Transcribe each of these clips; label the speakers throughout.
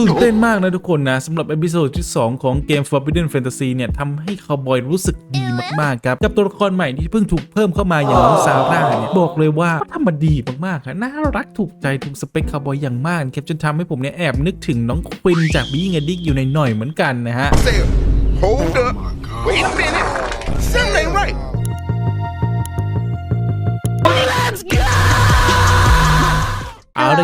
Speaker 1: ตื่นเต้นมากนะทุกคนนะสำหรับเอพิโซดที่ 2 ของเกม Forbidden Fantasy เนี่ยทำให้คาวบอยรู้สึกดีมาก ๆ ครับ กับตัวละครใหม่ที่เพิ่งถูกเพิ่มเข้ามาอย่างน้องซาร่าเนี่ย บอกเลยว่าทำมาดีมากๆครับน่ารักถูกใจถูกสเปคคาวบอยอย่างมากครับจนทำให้ผมเนี่ยแอบนึกถึงน้องควินจากบีงดิกอยู่ในหน่อยเหมือนกันนะฮะ
Speaker 2: hold up. Wait a minute.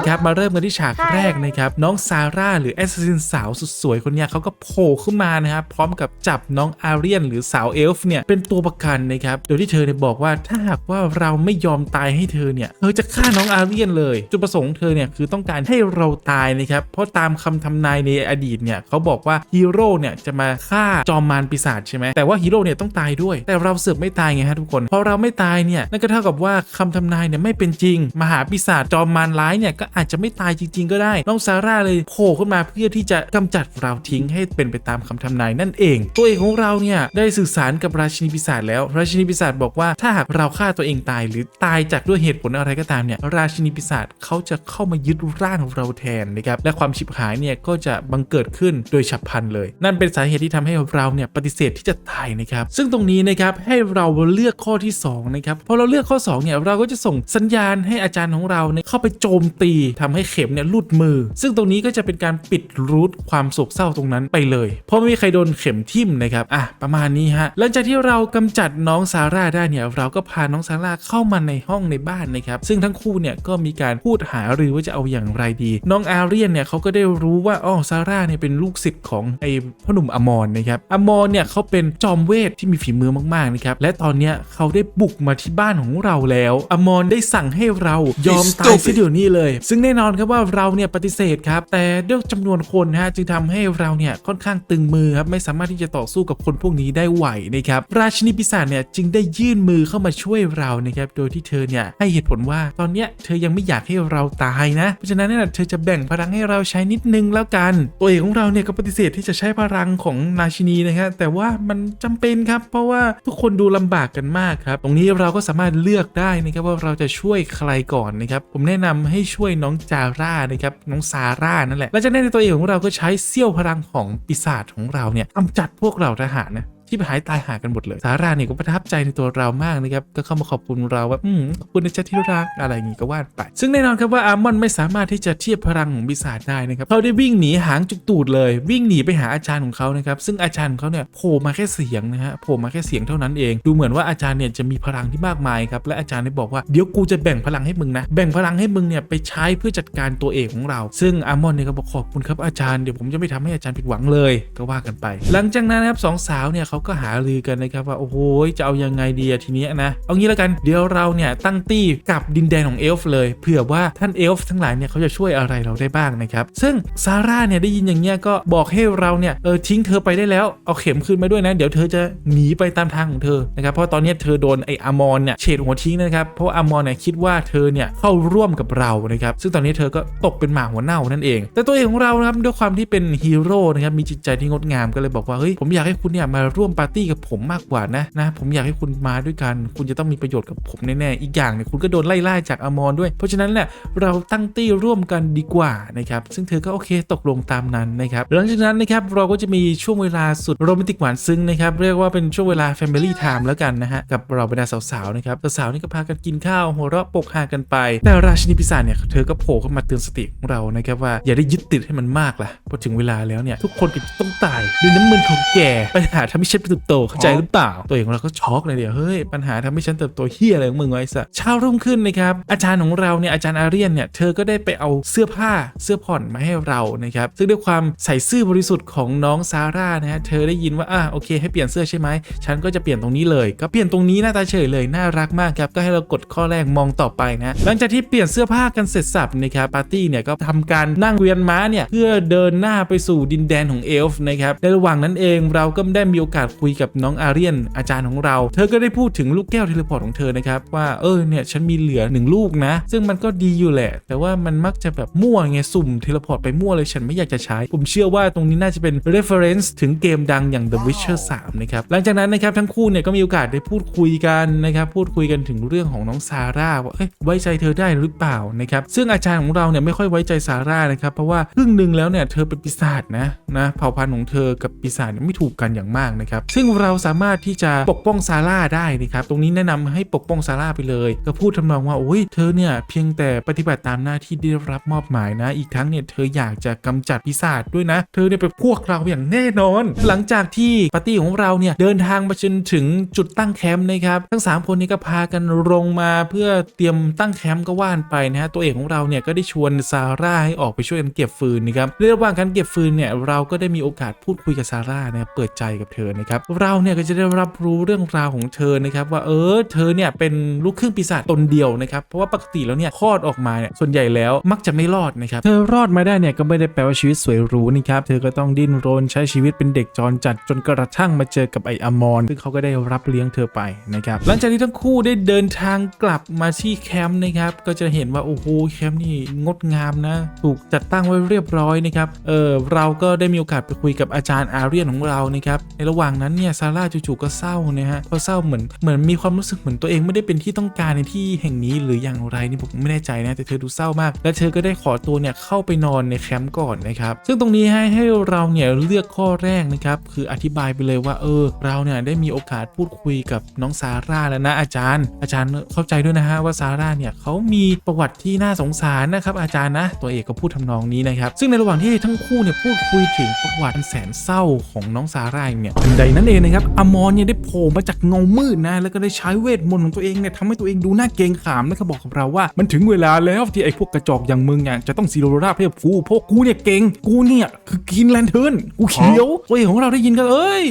Speaker 1: เอาเลยครับมาเริ่มกันที่ฉากแรกนะครับน้องซาร่าหรือแอสซินสาวสุดสวยคนเนี้ยเขาก็โผล่ขึ้นมานะครับพร้อมกับจับน้องอาเรียนหรือสาวเอลฟ์เนี่ยเป็นตัวประกันนะครับโดยที่เธอเนี่ยบอกว่าถ้าหากว่าเราไม่ยอมตายให้เธอเนี่ยเธอจะฆ่าน้องอาเรียนเลย จุดประสงค์ของเธอเนี่ยคือต้องการให้เราตายนะครับเพราะตามคำทำนายในอดีตเนี่ยเขาบอกว่าฮีโร่เนี่ยจะมาฆ่าจอมมารปีศาจใช่ไหมแต่ว่าฮีโร่เนี่ยต้องตายด้วย แต่เราเสือกไม่ตายไงฮะทุกคนพอเราไม่ตายเนี่ยนั่นก็เท่ากับว่าคำทำนายเนี่ยไม่เป็นจริง มหาปีศาจจอมมารร้ายเนี่ยก็อาจจะไม่ตายจริง ๆ ก็ได้น้องซาร่าเลยโผล่ขึ้นมาเพื่อที่จะกำจัดเราทิ้งให้เป็นไปตามคำทำนายนั่นเอง ตัวเอกของเราเนี่ยได้สื่อสารกับราชินีปีศาจแล้ว ราชินีปีศาจบอกว่าถ้าหากเราฆ่าตัวเองตายหรือตายจากด้วยเหตุผลอะไรก็ตามเนี่ยราชินีปีศาจเขาจะเข้ามายึดร่างเราแทนนะครับและความฉิบหายเนี่ยก็จะบังเกิดขึ้นโดยฉับพลันเลย นั่นเป็นสาเหตุที่ทำให้เราเนี่ยปฏิเสธที่จะตายนะครับซึ่งตรงนี้นะครับให้เราเลือกข้อที่สองนะครับพอเราเลือกข้อสองเนี่ยเราก็จะส่งสัญญาณให้อาจารย์ของเราเนี่ยเข้าไปโจมตีทำให้เข็มเนี่ยลุดมือ ซึ่งตรงนี้ก็จะเป็นการปิดรูทความโศกเศร้าตรงนั้นไปเลย เพราะไม่มีใครโดนเข็มทิ่มนะครับอะประมาณนี้ฮะหลังจากที่เรากำจัดน้องซาร่าได้เนี่ยเราก็พาน้องซาร่าเข้ามาในห้องในบ้านนะครับซึ่งทั้งคู่เนี่ยก็มีการพูดหารือว่าจะเอาอย่างไรดี น้องอาเรียนเนี่ยเขาก็ได้รู้ว่าอ๋อซาร่าเนี่ยเป็นลูกศิษย์ของไอ้พ่อหนุ่มอมรนะครับอมรเนี่ยเขาเป็นจอมเวทที่มีฝีมือมากๆนะครับและตอนเนี้ยเขาได้บุกมาที่บ้านของเราแล้ว อมรได้สั่งให้เรายอมตายเสียเดี๋ยวนี้เลยซึ่งแน่นอนครับว่าเราเนี่ยปฏิเสธครับแต่ด้วยจำนวนคนนะฮะจึงทำให้เราเนี่ยค่อนข้างตึงมือครับไม่สามารถที่จะต่อสู้กับคนพวกนี้ได้ไหวนะครับราชินีปีศาจเนี่ยจึงได้ยื่นมือเข้ามาช่วยเรานะครับโดยที่เธอเนี่ยให้เหตุผลว่าตอนเนี้ยเธอยังไม่อยากให้เราตายนะ เพราะฉะนั้นเนี่ยเธอจะแบ่งพลังให้เราใช้นิดนึงแล้วกัน ตัวเอกของเราเนี่ยก็ปฏิเสธที่จะใช้พลังของราชินีนะครับแต่ว่ามันจำเป็นครับเพราะว่าทุกคนดูลำบากกันมากครับตรงนี้เราก็สามารถเลือกได้นะครับว่าเราจะช่วยใครก่อนนะครับผมแนะนำให้ช่วยน้องจาร่านะครับน้องซาร่านั่นแหละแล้วจากนั้นในตัวเองของเราก็ใช้เสี้ยวพลังของปีศาจของเราเนี่ยกำจัดพวกเราทหารนะ ที่หายตายหากันหมดเลย สาราเนี่ยก็ประทับใจในตัวเรามากนะครับก็เข้ามาขอบคุณเราว่าอืมขอบคุณนะจ๊ะที่รักอะไรอย่างงี้ก็ว่าไป ซึ่งแน่นอนครับว่าอาร์มอนไม่สามารถที่จะเทียบพลังของปีศาจได้นะครับเขาได้วิ่งหนีหางจุกตูดเลย วิ่งหนีไปหาอาจารย์ของเขานะครับซึ่งอาจารย์ของเขาเนี่ยโผล่มาแค่เสียงนะฮะโผล่มาแค่เสียงเท่านั้นเอง ดูเหมือนว่าอาจารย์เนี่ยจะมีพลังที่มากมายครับและอาจารย์ได้บอกว่าเดี๋ยวกูจะแบ่งพลังให้มึงนะแบ่งพลังให้มึงเนี่ยไปใช้เพื่อจัดการตัวเอกของเรา ซึ่งอาร์มอนเนี่ยก็บอกขอบคุณครับอาจารย์เดี๋ยวผมจะไม่ทำให้อาจารย์ผิดหวังเลยก็ว่ากันไป หลังจากนั้นนะครับสองสาวเนี่ยเขาก็หารือกันนะครับว่าโอ้โหจะเอายังไงดีทีนี้นะเอางี้แล้วกันเดี๋ยวเราเนี่ยตั้งตี้กับดินแดนของเอลฟ์เลยเผื่อว่าท่านเอลฟ์ทั้งหลายเนี่ยเขาจะช่วยอะไรเราได้บ้างนะครับซึ่งซาร่าเนี่ยได้ยินอย่างเงี้ยก็บอกให้เราเนี่ยเออทิ้งเธอไปได้แล้วเอาเข็มคืนมาด้วยนะ เดี๋ยวเธอจะหนีไปตามทางของเธอนะครับเพราะตอนนี้เธอโดนไออามอนเนี่ยเฉดหัวทิ้งนะครับเพราะว่าอามอนเนี่ยคิดว่าเธอเนี่ยเข้าร่วมกับเรานะครับซึ่งตอนนี้เธอก็ตกเป็นหมาหัวเน่านั่นเอง แต่ตัวเองของเรานะครับด้วยความที่เป็นฮีโร่นะครับมีจิตใจที่งดงามก็เลยบอกว่าเฮ้ยผมอยากให้คุณเนี่ยมาร่วมปาร์ตี้กับผมมากกว่านะนะ ผมอยากให้คุณมาด้วยกัน คุณจะต้องมีประโยชน์กับผมแน่ๆอีกอย่างเนี่ยคุณก็โดนไล่ล่าจากอมอนด้วยเพราะฉะนั้นแหละเราตั้งตี้ร่วมกันดีกว่านะครับซึ่งเธอก็โอเคตกลงตามนั้นนะครับหลังจากนั้นนะครับเราก็จะมีช่วงเวลาสุดโรแมนติกหวานซึ้งนะครับเรียกว่าเป็นช่วงเวลา Family Time แล้วกันนะฮะกับเราบรรดาสาวๆนะครับสาวๆนี่ก็พากันกินข้าวหัวเราะปกฮากันไป แต่ราชินีปีศาจเนี่ยเธอก็โผล่เข้ามาเตือนสติของเรานะครับว่าอย่าได้ยึดติดให้มันมากล่ะพอถึงเวลาแล้วเนี่ยทุกคนก็ต้องตายด้วยน้ำมันของแกปัญหาทำให้ฉันเติบโตเข้าใจหรือเปล่า ตัวเองของเราก็ช็อกเลยเดี๋ยวเฮ้ยปัญหาทำให้ฉันเติบโตเฮียอะไรของมึงไว้สัสเช้ารุ่งขึ้นนะครับอาจารย์ของเราเนี่ยอาจารย์อาเรียนเนี่ยเธอก็ได้ไปเอาเสื้อผ้าเสื้อผ่อนมาให้เรานะครับซึ่งด้วยความใส่ซื่อบริสุทธิ์ของน้องซาร่านะฮะเธอได้ยินว่าอะโอเค ให้เปลี่ยนเสื้อใช่ไหมฉันก็จะเปลี่ยนตรงนี้เลยก็เปลี่ยนตรงนี้หน้าตาเฉยเลยน่ารักมากครับก็ให้เรากดข้อแรกมองต่อไปนะหลังจากที่เปลี่ยนเสื้อผ้ากันเสร็จสับนะครับปาร์ตี้เนี่ยก็ทำการนั่งเวียนม้าเนี่ยเพื่อเดินหน้าไปสู่ดินแดนของเอลฟ์นะครับในระหว่างนั้นเองเราก็ได้มีโอกาสาสคุยกับน้องอาเรียนอาจารย์ของเรา เธอก็ได้พูดถึงลูกแก้วเทเลพอร์ตของเธอนะครับว่าเออเนี่ยฉันมีเหลือหนึ่งลูกนะ ซึ่งมันก็ดีอยู่แหละ แต่ว่ามันมักจะแบบมั่วไงสุ่มเทเลพอร์ตไปมั่วเลยฉันไม่อยากจะใช้ ผมเชื่อว่าตรงนี้น่าจะเป็น reference ถึงเกมดังอย่าง The Witcher 3 นะครับ หลังจากนั้นนะครับทั้งคู่เนี่ยก็มีโอกาสได้พูดคุยกันนะครับพูดคุยกันถึงเรื่องของน้องซาร่าว่าเอ้ยไว้ใจเธอได้หรือเปล่านะครับซึ่งอาจารย์ของเราเนี่ยไม่ค่อยไว้ใจซาร่านะครับเพราะว่าครึ่งหนึ่งแล้วเนี่ยเธอเป็นปีศาจนะนะเผ่าพันธุ์ของเธอกับปีศาจไม่ถูกกันอย่างมากนะครับซึ่งเราสามารถที่จะปกป้องซาร่าได้นะครับตรงนี้แนะนำให้ปกป้องซาร่าไปเลย ก็พูดทำนองว่าโอ้ยเธอเนี่ยเพียงแต่ปฏิบัติตามหน้าที่ได้รับมอบหมายนะ อีกทั้งเนี่ยเธออยากจะกำจัดปีศาจด้วยนะ เธอเนี่ยเป็นพวกเราอย่างแน่นอน หลังจากที่ปาร์ตี้ของเราเนี่ยเดินทางมาจนถึงจุดตั้งแคมป์นะครับ ทั้ง 3 คนนี้ก็พากันลงมาเพื่อเตรียมตั้งแคมป์ก็ว่านไปนะฮะตัวเอกของเราเนี่ยก็ได้ชวนซาร่าให้ออกไปช่วยกันเก็บฟืนนะครับในระหว่างการเก็บฟืนเนี่ยเราก็ได้มีโอกาสพูดคุยกับซาร่านะครับเปิดใจกับเธอนะครับเราเนี่ยก็จะได้รับรู้เรื่องราวของเธอนะครับว่าเออเธอเนี่ยเป็นลูกครึ่งปีศาจตนเดียวนะครับเพราะว่าปกติแล้วเนี่ยคลอดออกมาเนี่ยส่วนใหญ่แล้วมักจะไม่รอดนะครับเธอรอดมาได้เนี่ยก็ไม่ได้แปลว่าชีวิตสวยหรูนี่ครับเธอก็ต้องดิ้นรนใช้ชีวิตเป็นเด็กจรจัดจนกระทั่งมาเจอกับไออมอนซึ่งเขาก็ได้รับเลี้ยงเธอไปนะครับหลังจากที่ทั้งคู่ได้เดินทางกลับมาที่แคมป์นะครับก็จะเห็นว่าโอ้โหแคมป์นี่งดงามนะถูกจัดตั้งไว้เรียบร้อยนะครับเออเราก็ได้มีโอกาสไปคุยกับอาจารย์อาเรียนของเรานะครับในระหว่างงนั้นเนี่ยซาร่าจู่ๆก็เศร้านะฮะก็เศร้าเหมือนเหมือนมีความรู้สึกเหมือนตัวเองไม่ได้เป็นที่ต้องการในที่แห่งนี้หรืออย่างไรนี่ผมไม่แน่ใจนะแต่เธอดูเศร้ามาก และเธอก็ได้ขอตัวเนี่ยเข้าไปนอนในแคมป์ก่อนนะครับซึ่งตรงนี้ให้ให้เราเนี่ยเลือกข้อแรกนะครับคืออธิบายไปเลยว่าเออ เราเนี่ยได้มีโอกาสพูดคุยกับน้องซาร่าแล้วนะอาจารย์ อาจารย์เข้าใจด้วยนะฮะว่าซาร่าเนี่ยเขามีประวัติที่น่าสงสารนะครับอาจารย์นะ ตัวเอกก็พูดทำนองนี้นะครับซึ่งในระหว่างที่ทั้งคู่เนี่ยพูดคุยถึงประวัติอันแสนเศร้าของน้องซาร่าเนี่ยทันใดนั้นเองนะครับอมรเนี่ยได้โผล่มาจากเงามืดนะแล้วก็ได้ใช้เวทมนต์ของตัวเองเนี่ยทำให้ตัวเองดูน่าเกรงขามแล้วก็บอกกับเราว่า มันถึงเวลาแล้วที่ไอ้พวกกระจอกอย่างมึงเนี่ยจะต้องซีโรราบเทพฟูเพราะกูเนี่ยเก่งกูเนี่ยคือกินแลนเทิร์นกูเขียวตัวเองของเราได้ยินก็เอ้ย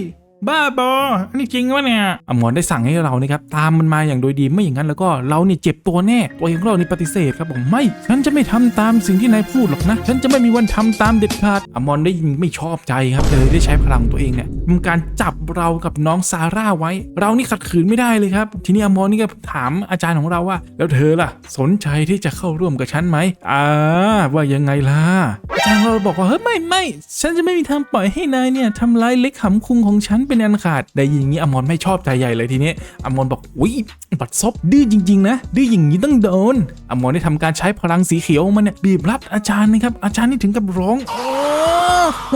Speaker 1: บ้าบออันนี้จริงวะเนี่ยอมรได้สั่งให้เรานะครับตามมันมาอย่างโดยดีไม่อย่างนั้นแล้วก็เราเนี่ยเจ็บตัวแน่ตัวเองของเรานี่ปฏิเสธครับบอกไม่ ฉันจะไม่ทำตามสิ่งที่นายพูดหรอกนะ ฉันจะไม่มีวันทำตามเด็ดขาดอมรได้ยินไม่ชอบใจครับเลยได้ใช้พลังของตัวเองเนี่ยทำการจับเรากับน้องซาร่าไว้ เรานี่ขัดขืนไม่ได้เลยครับ ทีนี้อมรนี่ก็ถามอาจารย์ของเราว่า แล้วเธอล่ะ สนใจที่จะเข้าร่วมกับฉันไหมอ่าว่ายังไงล่ะอาจารย์เราบอกว่าเฮ้ยไม่ไม่ฉันจะไม่มีทางปล่อยให้นายเนี่ยทำร้ายเล็กขำคุงของฉันเป็นอันขาดได้ยินอย่างนี้อมรไม่ชอบใจใหญ่เลยทีนี้อมรบอกอุ้ยบัดซบดื้อจริง ๆ นะ ดื้ออย่างนี้ต้องโดนอมรได้ทำการใช้พลังสีเขียวมันเนี่ยบีบรัดอาจารย์นะครับอาจารย์นี่ถึงกับร้องโอ้โห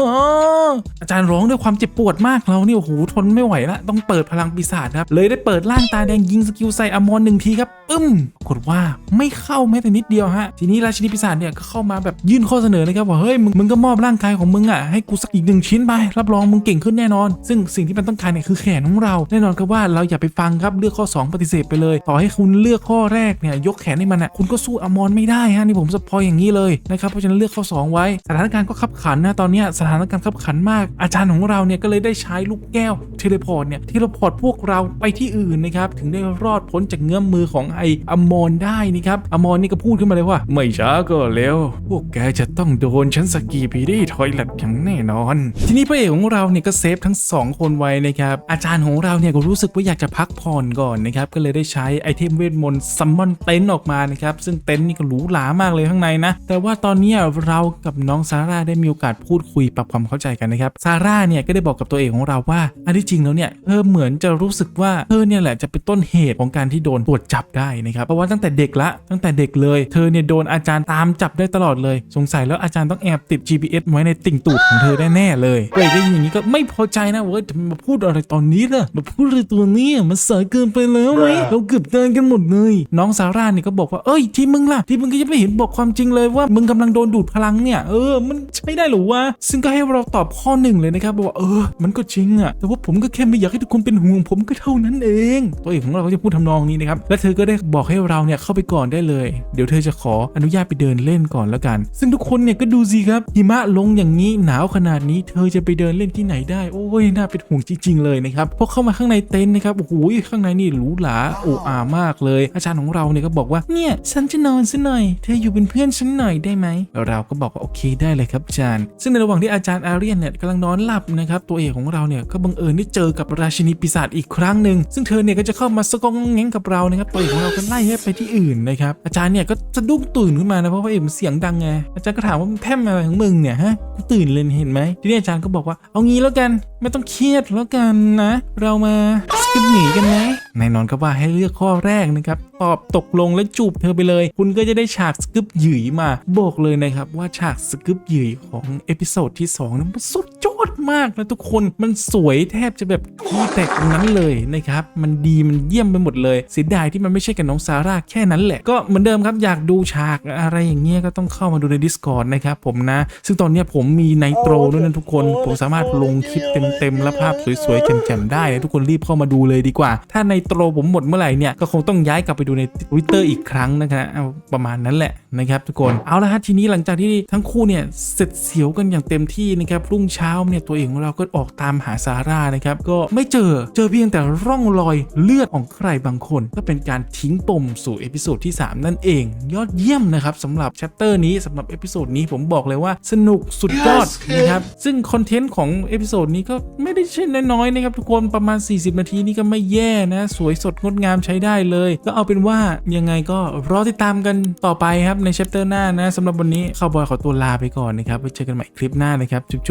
Speaker 1: อาจารย์ร้องด้วยความเจ็บปวดมากเราเนี่ยโอ้โหทนไม่ไหวละต้องเปิดพลังปีศาจครับเลยได้เปิดร่างตาแดงยิงสกิลใส่อมรหนึ่งทีครับปึ้มปรากฏว่าไม่เข้าแม้แต่นิดเดียวฮะทีนี้ราชินีปีศาจเนี่ยก็เข้ามาแบบยื่นข้อเสนอเลยครับว่าเฮ้ยมึงมึงก็มอบร่างกายของมึงอะให้กูสักอีกหนึ่งชิ้นไปรับรองมึงเก่งขึ้นแน่นอน ซึ่งสิงที่มันต้องการเนี่ยคือแขนของเราแน่นอนครับว่าเราอย่าไปฟังครับเลือกข้อ 2 ปฏิเสธไปเลย ต่อให้คุณเลือกข้อแรกเนี่ยยกแขนให้มันอะคุณก็สู้อมรไม่ได้ฮะนี่ผมสปอยอย่างนี้เลยนะครับเพราะฉะนั้นเลือกข้อ 2 ไว้ สถานการณ์ก็ขับขันนะตอนนี้สถานการณ์ขับขันมาก อาจารย์ของเราเนี่ยก็เลยได้ใช้ลูกแก้วเทเลพอร์ตเนี่ยเทเลพอร์ตพวกเราไปที่อื่นนะครับถึงได้รอดพ้นจากเงื้อมมือของไออมรได้นี่ครับอมรนี่ก็พูดขึ้นมาเลยว่า ไม่ช้าก็เร็วพวกแกจะต้องโดนฉันสกีพีดี้ทอยเล็ตอย่างแน่นอน ทีนี้พระเอกของเราเนี่ยก็เซฟทั้งสองนไว้นะครับอาจารย์ของเราเนี่ยก็รู้สึกว่าอยากจะพักผ่อนก่อนนะครับก็เลยได้ใช้ไอเทมเวทมนต์ซัมมอนเต็นท์ออกมานะครับซึ่งเต็นท์นี่ก็หรูหรามากเลยข้างในนะ แต่ว่าตอนนี้เรากับน้องซาร่าได้มีโอกาสพูดคุยปรับความเข้าใจกันนะครับซาร่าเนี่ยก็ได้บอกกับตัวเอกของเราว่า อันที่จริงแล้วเนี่ยเธอเหมือนจะรู้สึกว่าเธอเนี่ยแหละจะเป็นต้นเหตุของการที่โดนตรวจจับได้นะครับเพราะว่าตั้งแต่เด็กละตั้งแต่เด็กเลย เธอเนี่ยโดนอาจารย์ตามจับได้ตลอดเลย สงสัยแล้วอาจารย์ต้องแอบติด GPS ไว้ในติ่งตูดของเธอแน่ๆเลยตัวเอกได้ยินอย่างนี้ก็ไม่พอใจนะเว้ยจะมาพูดอะไรตอนนี้ล่ะมาพูดอะไรตัวนี้อะมันสายเกินไปแล้วไหมเราเกือบเดินกันหมดเลยน้องซาร่าเนี่ยก็บอกว่าเอ้ยที่มึงล่ะที่มึงก็ยังไม่เห็นบอกความจริงเลยว่ามึงกำลังโดนดูดพลังเนี่ยเออมันใช่ได้หรือวะซึ่งก็ให้เราตอบข้อหนึ่งเลยนะครับบอกว่าเออ มันก็จริงอะแต่ว่าผมก็แค่ไม่อยากให้ทุกคนเป็นห่วงผมก็เท่านั้นเอง ตัวเอกของเราก็จะพูดทำนองนี้นะครับและเธอก็ได้บอกให้เราเนี่ยเข้าไปก่อนได้เลย เดี๋ยวเธอจะขออนุญาตไปเดินเล่นก่อนแล้วกัน ซึ่งทุกคนเนี่ยก็ดูสิครับหิมะลงอย่างนี้หนาวขนาดนี้ เธอจะไปเดินเล่นที่ไหนได้ โอ้ยน่าเป็นห่วงจริง ๆ เลยนะครับพอเข้ามาข้างในเต็นท์นะครับโอ้โหข้างในนี่หรูหราโอ้อามากเลย อาจารย์ของเราเนี่ยก็บอกว่าเนี่ยฉันจะนอนซะหน่อย เธออยู่เป็นเพื่อนฉันหน่อยได้ไหมเราก็บอกว่าโอเคได้เลยครับอาจารย์ ซึ่งในระหว่างที่อาจารย์อาเรียนเนี่ยกำลังนอนหลับนะครับตัวเอกของเราเนี่ยก็บังเอิญได้เจอกับราชินีปีศาจอีกครั้งหนึ่งซึ่งเธอเนี่ยก็จะเข้ามาสะกองแง้งกับเรานะครับตัวเอกของเราก็ไล่ให้ไปที่อื่นนะครับอาจารย์เนี่ยก็สะดุ้งตื่นขึ้นมานะเพราะว่าเอกมันเสียงดังไงอาจารย์ก็ถามว่ามันแพร่มอะไรของมึงเนี่ยฮะกูตื่นเลยเห็นไหมทีนี้อาจารย์ก็บอกว่าเอางี้แล้วกัน ไม่ต้องเครียดแล้วกันนะ เรามาสกิปหนีกันไหมนายนอนก็ว่าให้เลือกข้อแรกนะครับ ตอบตกลงและจูบเธอไปเลย คุณก็จะได้ฉากสกิปหยีมา บอกเลยนะครับว่าฉากสกิปหยีของเอพิโซดที่2นั้นมันสุดยอด มากนะทุกคนมันสวยแทบจะแบบคีย์แตกตรงนั้นเลยนะครับมันดีมันเยี่ยมไปหมดเลยเสียดายที่มันไม่ใช่กับน้องซาร่าแค่นั้นแหละก็เหมือนเดิมครับอยากดูฉากอะไรอย่างเงี้ยก็ต้องเข้ามาดูใน Discord นะครับผมนะ ซึ่งตอนนี้ผมมีไนโตรด้วยนะทุกคน ผมสามารถลงคลิปเต็มๆและภาพสวยๆแจ่มๆได้นะทุกคนรีบเข้ามาดูเลยดีกว่า ถ้าไนโตรผมหมดเมื่อไหร่เนี่ยก็คงต้องย้ายกลับไปดูใน Twitter อีกครั้งนะครับประมาณนั้นแหละนะครับทุกคนเอาละฮะทีนี้หลังจากที่ทั้งคู่เนี่ยเสร็จเสียวกันอย่างเต็มที่นะครับรุ่งเช้าเนี่ยตัวเองของเราก็ออกตามหาซาร่านะครับก็ไม่เจอเจอเพียงแต่ร่องรอยเลือดของใครบางคน ก็เป็นการทิ้งปมสู่เอพิโซดที่ 3 นั่นเอง ยอดเยี่ยมนะครับสำหรับแชปเตอร์นี้สำหรับเอพิโซดนี้ผมบอกเลยว่าสนุกสุดยอดนะครับซึ่งคอนเทนต์ของเอพิโซดนี้ก็ไม่ได้ใช่น้อยๆนะครับทุกคนประมาณ 40 นาทีนี่ก็ไม่แย่นะ สวยสดงดงามใช้ได้เลย ก็เอาเป็นว่ายังไงก็รอติดตามกันต่อไปครับในแชปเตอร์หน้านะสำหรับวันนี้ข้าวบอยขอตัวลาไปก่อนนะครับไว้เจอกันใหม่คลิปหน้านะครับจุ๊บๆ